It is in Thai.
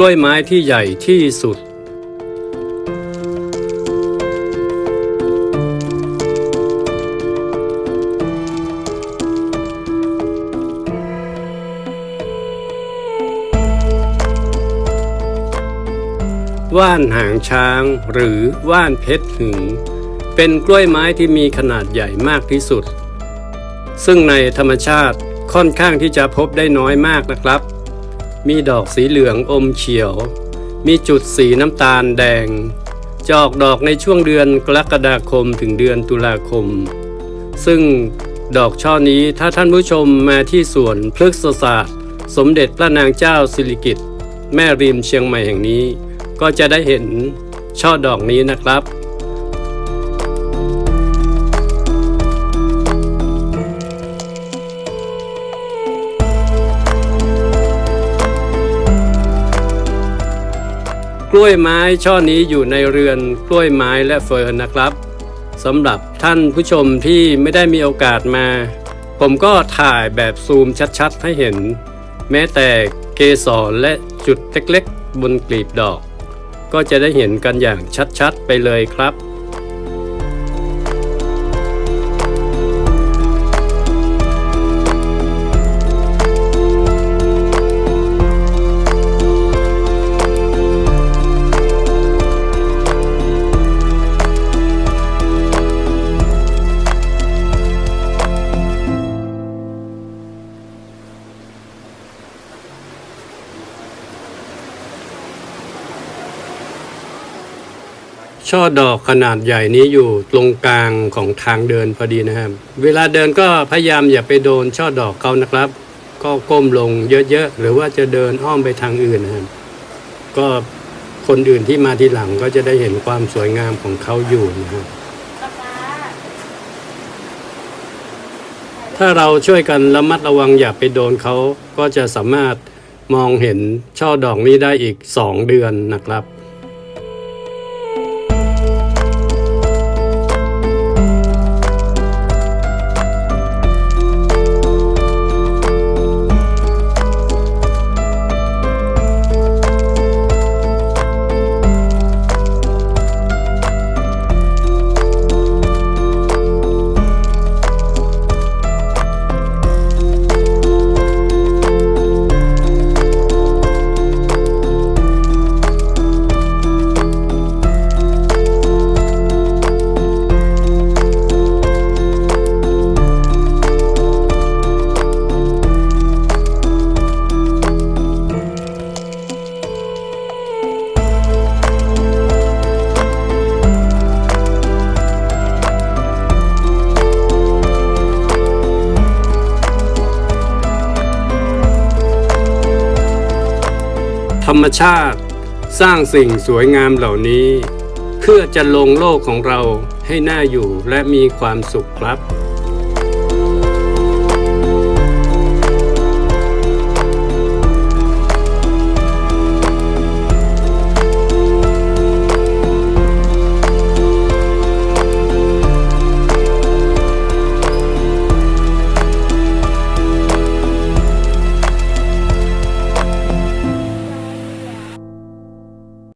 ล้วยไม้ที่ใหญ่ที่สุด ว่านหางช้างหรือว่านเพชรหึง เป็นกล้วยไม้ที่มีขนาดใหญ่มากที่สุด ซึ่งในธรรมชาติค่อนข้างที่จะพบได้น้อยมากนะครับ มีดอกสีเหลืองอมเขียว มีจุดสีน้ำตาลแดง จะออกดอกในช่วงเดือนกรกฎาคมถึงเดือนตุลาคม ซึ่งดอกช่อนี้ถ้าท่านผู้ชมมาที่สวนพฤกษศาสตร์ สมเด็จพระนางเจ้าสิริกิติ์แม่ริมเชียงใหม่แห่งนี้ ก็จะได้เห็นช่อดอกนี้นะครับ กล้วยไม้ช่อนี้อยู่ในเรือนกล้วยไม้และเฟิร์นนะครับสำหรับท่านผู้ชมที่ไม่ได้มีโอกาสมา ผมก็ถ่ายแบบซูมชัดๆ ให้เห็น แม้แต่เกสรและจุดเล็กๆ บนกลีบดอก ก็จะได้เห็นกันอย่างชัดๆ ไปเลยครับ ช่อดอกขนาดใหญ่นี้อยู่ตรงกลางของทางเดินพอดีนะครับ เวลาเดินก็พยายามอย่าไปโดนช่อดอกเขานะครับ ก็ก้มลงเยอะๆ หรือว่าจะเดินอ้อมไปทางอื่นนะครับก็คนอื่นที่มาทีหลังก็จะได้เห็นความสวยงามของเขาอยู่นะครับถ้าเราช่วยกันระมัดระวังอย่าไปโดนเขาก็จะสามารถมองเห็นช่อดอกนี้ได้อีก 2 เดือนนะครับ ธรรมชาติสร้างสิ่งสวยงามเหล่านี้ เพื่อจะลงโลกของเราให้น่าอยู่และมีความสุขครับ